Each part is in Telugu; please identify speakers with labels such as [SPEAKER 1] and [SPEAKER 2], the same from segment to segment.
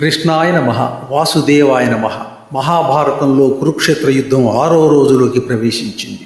[SPEAKER 1] కృష్ణాయ నమ వాసుదేవాయ నమ. మహాభారతంలో కురుక్షేత్ర యుద్ధం ఆరో రోజులోకి ప్రవేశించింది.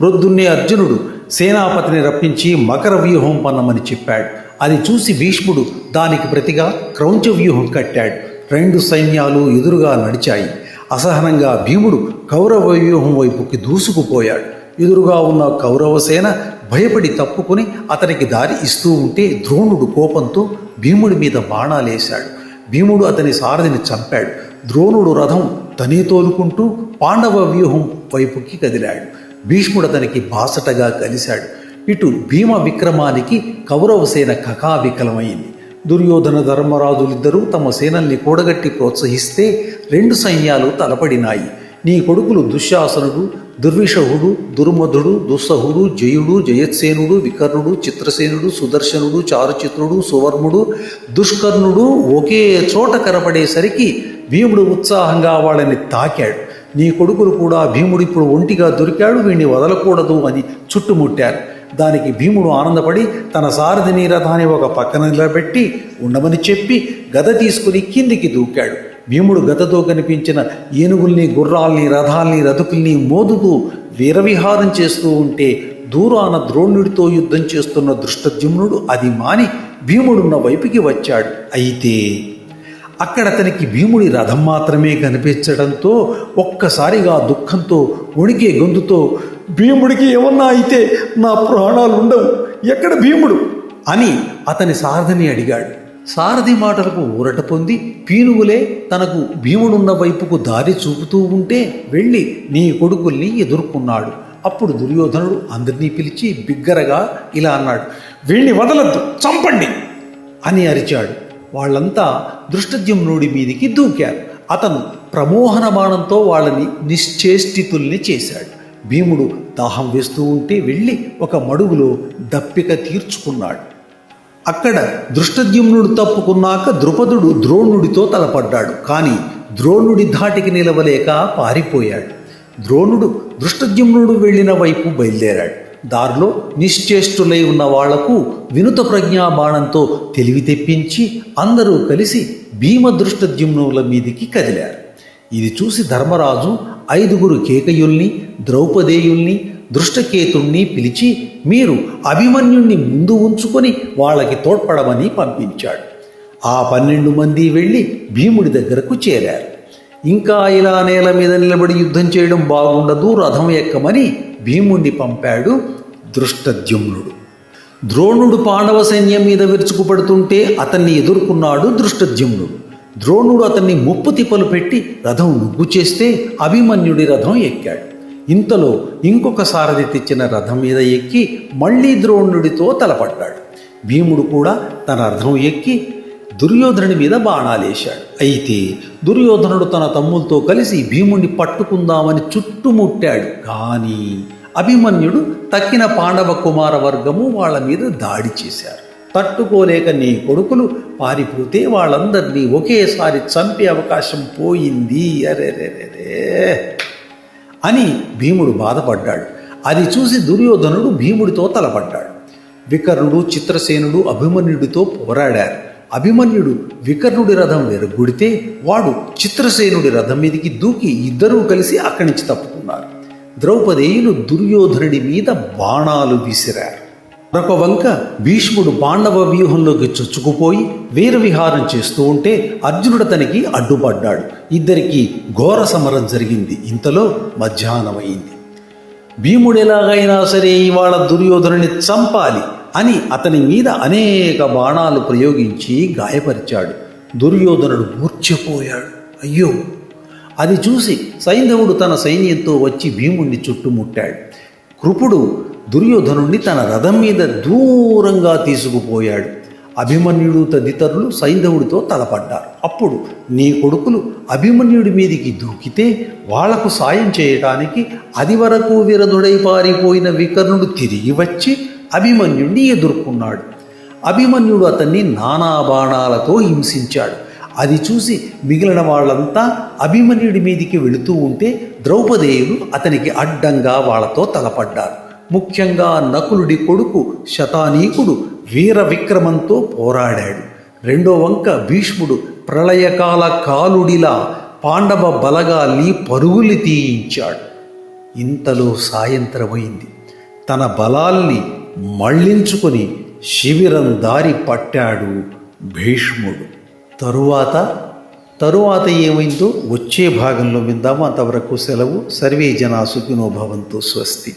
[SPEAKER 1] ప్రొద్దున్నే అర్జునుడు సేనాపతిని రప్పించి మకర వ్యూహం పన్నమని చెప్పాడు. అది చూసి భీష్ముడు దానికి ప్రతిగా క్రౌంచ వ్యూహం కట్టాడు. రెండు సైన్యాలు ఎదురుగా నడిచాయి. అసహనంగా భీముడు కౌరవ వ్యూహం వైపుకి దూసుకుపోయాడు. ఎదురుగా ఉన్న కౌరవ సేన భయపడి తప్పుకొని అతనికి దారి ఇస్తూ ఉంటే ద్రోణుడు కోపంతో భీముడి మీద బాణాలేశాడు. భీముడు అతని సారథిని చంపాడు. ద్రోణుడు రథం తనే తోలుకుంటూ పాండవ వ్యూహం వైపుకి కదిలాడు. భీష్ముడు అతనికి బాసటగా కలిశాడు. ఇటు భీమ విక్రమానికి కౌరవ సేన కకావికలమైంది. దుర్యోధన ధర్మరాజులిద్దరూ తమ సేనల్ని కూడగట్టి ప్రోత్సహిస్తే రెండు సైన్యాలు తలపడినాయి. నీ కొడుకులు దుశ్శాసనుడు దుర్విషహుడు దుర్మధుడు దుస్సహుడు జయుడు జయత్సేనుడు వికర్ణుడు చిత్రసేనుడు సుదర్శనుడు చారుచిత్రుడు సువర్ణుడు దుష్కర్ణుడు ఒకే చోట కనపడేసరికి భీముడు ఉత్సాహంగా వాళ్ళని తాకాడు. నీ కొడుకులు కూడా భీముడు ఇప్పుడు ఒంటిగా దొరికాడు వీడిని వదలకూడదు అని చుట్టుముట్టారు. దానికి భీముడు ఆనందపడి తన సారథిని రథాన్ని ఒక పక్కన నిలబెట్టి ఉండమని చెప్పి గద తీసుకుని కిందికి దూకాడు. భీముడు గతతో కనిపించిన ఏనుగుల్ని గుర్రాల్ని రథాల్ని రథుకుల్ని మోదుతూ వీరవిహారం చేస్తూ ఉంటే దూరాన ద్రోణుడితో యుద్ధం చేస్తున్న దృష్టద్యుమ్నుడు అది మాని భీముడున్న వైపుకి వచ్చాడు. అయితే అక్కడ అతనికి భీముడి రథం మాత్రమే కనిపించడంతో ఒక్కసారిగా దుఃఖంతో వణికే గొంతుతో భీముడికి ఏమన్నా అయితే నా ప్రాణాలు ఉండవు ఎక్కడ భీముడు? అని అతని సారథిని అడిగాడు. సారథి మాటలకు ఊరట పొంది పీనువులే తనకు భీముడున్న వైపుకు దారి చూపుతూ ఉంటే వెళ్ళి నీ కొడుకుల్ని ఎదుర్కొన్నాడు. అప్పుడు దుర్యోధనుడు అందరినీ పిలిచి బిగ్గరగా ఇలా అన్నాడు వీళ్ళని వదలద్దు చంపండి అని అరిచాడు. వాళ్ళంతా దృష్టద్యుమ్నుడి మీదికి దూకారు. అతను ప్రమోహన బాణంతో వాళ్ళని నిశ్చేష్టితుల్ని చేశాడు. భీముడు దాహం వేస్తూ ఉంటే వెళ్ళి ఒక మడుగులో దప్పిక తీర్చుకున్నాడు. అక్కడ దృష్టద్యుమ్నుడు తప్పుకున్నాక ద్రుపదుడు ద్రోణుడితో తలపడ్డాడు. కానీ ద్రోణుడి ధాటికి నిలవలేక పారిపోయాడు. ద్రోణుడు దృష్టద్యుమ్నుడు వెళ్ళిన వైపు బయలుదేరాడు. దారిలో నిశ్చేష్టులై ఉన్న వాళ్ళకు వినుత ప్రజ్ఞా బాణంతో తెలివి తెప్పించి అందరూ కలిసి భీమ దృష్టద్యుమ్నుల మీదికి కదిలారు. ఇది చూసి ధర్మరాజు ఐదుగురు కేకయుల్ని ద్రౌపదేయుల్ని దృష్టకేతుణ్ణి పిలిచి మీరు అభిమన్యుణ్ణి ముందు ఉంచుకొని వాళ్ళకి తోడ్పడమని పంపించాడు. ఆ పన్నెండు మంది వెళ్ళి భీముడి దగ్గరకు చేరారు. ఇంకా ఇలా నేల మీద నిలబడి యుద్ధం చేయడం బాగుండదు రథం ఎక్కమని భీముణ్ణి పంపాడు దృష్టద్యుమ్నుడు. ద్రోణుడు పాండవ సైన్యం మీద విరుచుకుపడుతుంటే అతన్ని ఎదుర్కొన్నాడు దృష్టద్యుమ్నుడు. ద్రోణుడు అతన్ని ముప్పు తిప్పలు పెట్టి రథం నుగ్గు చేస్తే అభిమన్యుడి రథం ఎక్కాడు. ఇంతలో ఇంకొక సారథి తెచ్చిన రథం మీద ఎక్కి మళ్ళీ ద్రోణుడితో తలపడ్డాడు. భీముడు కూడా తన రథం ఎక్కి దుర్యోధనుడి మీద బాణాలేశాడు. అయితే దుర్యోధనుడు తన తమ్ములతో కలిసి భీముణ్ణి పట్టుకుందామని చుట్టుముట్టాడు. కానీ అభిమన్యుడు తక్కిన పాండవ కుమార వర్గము వాళ్ళ మీద దాడి చేశారు. తట్టుకోలేక నీ కొడుకులు పారిపోతే వాళ్ళందరినీ ఒకేసారి చంపే అవకాశం పోయింది. అరెరెరెరే. అని భీముడు బాధపడ్డాడు. అది చూసి దుర్యోధనుడు భీముడితో తలపడ్డాడు. వికర్ణుడు చిత్రసేనుడు అభిమన్యుడితో పోరాడారు. అభిమన్యుడు వికర్ణుడి రథం వెరగొడితే వాడు చిత్రసేనుడి రథం మీదికి దూకి ఇద్దరూ కలిసి అక్కడి నుంచి తప్పుకున్నారు. ద్రౌపదేయులు దుర్యోధనుడి మీద బాణాలు విసిరారు. మరొక వంక భీష్ముడు పాండవ వ్యూహంలోకి చొచ్చుకుపోయి వీరవిహారం చేస్తూ ఉంటే అర్జునుడు అతనికి అడ్డుపడ్డాడు. ఇద్దరికి ఘోర సమరం జరిగింది. ఇంతలో మధ్యాహ్నమైంది. భీముడు ఎలాగైనా సరే ఇవాళ దుర్యోధనుని చంపాలి అని అతని మీద అనేక బాణాలు ప్రయోగించి గాయపరిచాడు. దుర్యోధనుడు మూర్ఛపోయాడు. అయ్యో! అది చూసి సైంధవుడు తన సైన్యంతో వచ్చి భీముణ్ణి చుట్టుముట్టాడు. కృపుడు దుర్యోధనుణ్ణి తన రథం మీద దూరంగా తీసుకుపోయాడు. అభిమన్యుడు తదితరులు సైంధవుడితో తలపడ్డారు. అప్పుడు నీ కొడుకులు అభిమన్యుడి మీదికి దూకితే వాళ్ళకు సాయం చేయటానికి అది వరకు విరధుడై పారిపోయిన వికర్ణుడు తిరిగి వచ్చి అభిమన్యుడిని ఎదుర్కొన్నాడు. అభిమన్యుడు అతన్ని నానా బాణాలతో హింసించాడు. అది చూసి మిగిలిన వాళ్ళంతా అభిమన్యుడి మీదికి వెళుతూ ఉంటే ద్రౌపదేయులు అతనికి అడ్డంగా వాళ్ళతో తలపడ్డారు. ముఖ్యంగా నకులుడి కొడుకు శతానీకుడు వీర విక్రమంతో పోరాడాడు. రెండో వంక భీష్ముడు ప్రళయకాల కాలుడిలా పాండవ బలగాల్ని పరుగులు తీయించాడు. ఇంతలో సాయంత్రమైంది. తన బలాల్ని మళ్ళించుకొని శిబిరం దారి పట్టాడు భీష్ముడు. తరువాత తరువాత ఏమైందో వచ్చే భాగంలో విందాము. అంతవరకు సెలవు. సర్వే జనా సుఖినో భవంతు స్వస్తి.